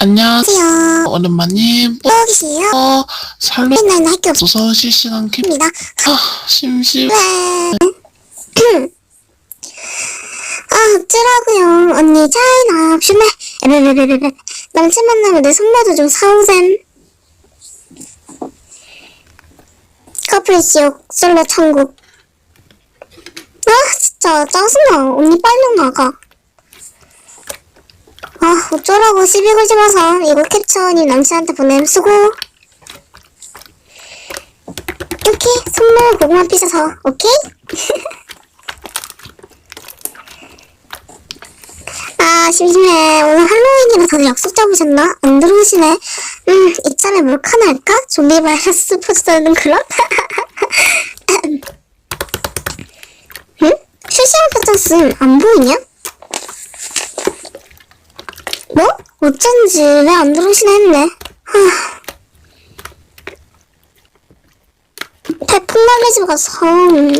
안녕하세요. 오랜만님. 또 계세요? 어, 살로 맨날 할게 없어서 실시간 캠. 없습니다. 아, 심심. 네. 아, 어쩌라고요. 언니 차이나 슈메. 에베베베베베. 남친 만나면 내 선물도 좀 사오셈. 커플 지옥 솔로 천국. 아, 진짜 짜증나. 언니 빨리 나가. 아, 어쩌라고 시비 걸지 마서 이거 캡처 언니 남친한테 보냄 수고. 오케이 선물 고구마 삐져서 오케이? 아 심심해 오늘 할로윈이라 다들 약속 잡으셨나? 안 들어오시네 음 이참에 몰카나 할까? 좀비 바이러스 포스터는 그럼? 응? 실시간 패턴스 안 보이냐? 뭐? 어쩐지 왜 안 들어오시나 했네. 하... 태풍 날리 집 가서 음,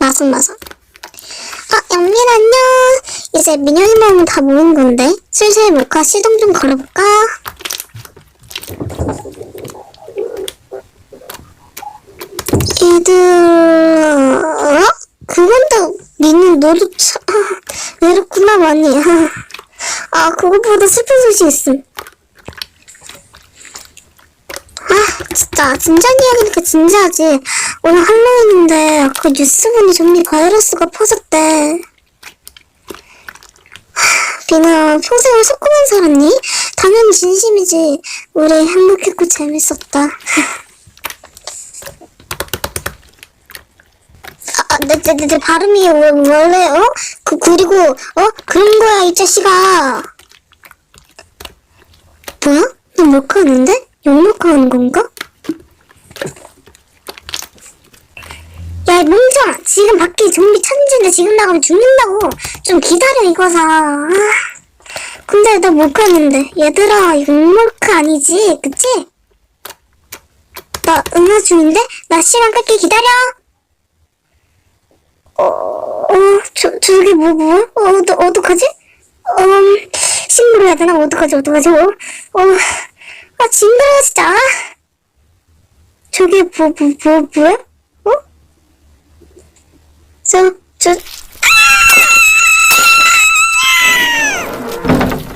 마선 마선 아 영민 안녕. 이제 민영이 모임 다 모인 건데 슬슬 몰카 시동 좀 걸어볼까? 얘들 어? 그건데 니는 너도 참 아, 외롭구나 많이 아 그것보다 슬픈 소식 있음 아, 진짜, 진지한 이야기니까 진지하지. 오늘 할로윈인데, 아까 뉴스 보니 좀비 바이러스가 퍼졌대. 하, 비나, 평생을 속고만 살았니? 당연히 진심이지. 우리 행복했고 재밌었다. 아, 아, 내, 내, 내, 내 발음이 왜, 원래, 어? 그, 그리고, 어? 그런 거야, 이 자식아. 뭐야? 너 몰카하는데? 욕먹하는 건가? 야, 이 멍청아! 지금 밖에 좀비 천지인데 지금 나가면 죽는다고! 좀 기다려, 이거사. 아, 근데 나 몰카했는데. 얘들아, 이거 욕먹카 아니지? 그치? 나 응화 중인데? 나 시간 끌게 기다려! 어, 어, 저, 저기 뭐, 뭐? 어, 어떡, 어떡하지? 음, 신고해야 되나? 어떡하지, 어떡하지? 어, 어, 아, 징그러워, 진짜. 저게 뭐, 뭐, 뭐, 뭐야? 어? 저, 저,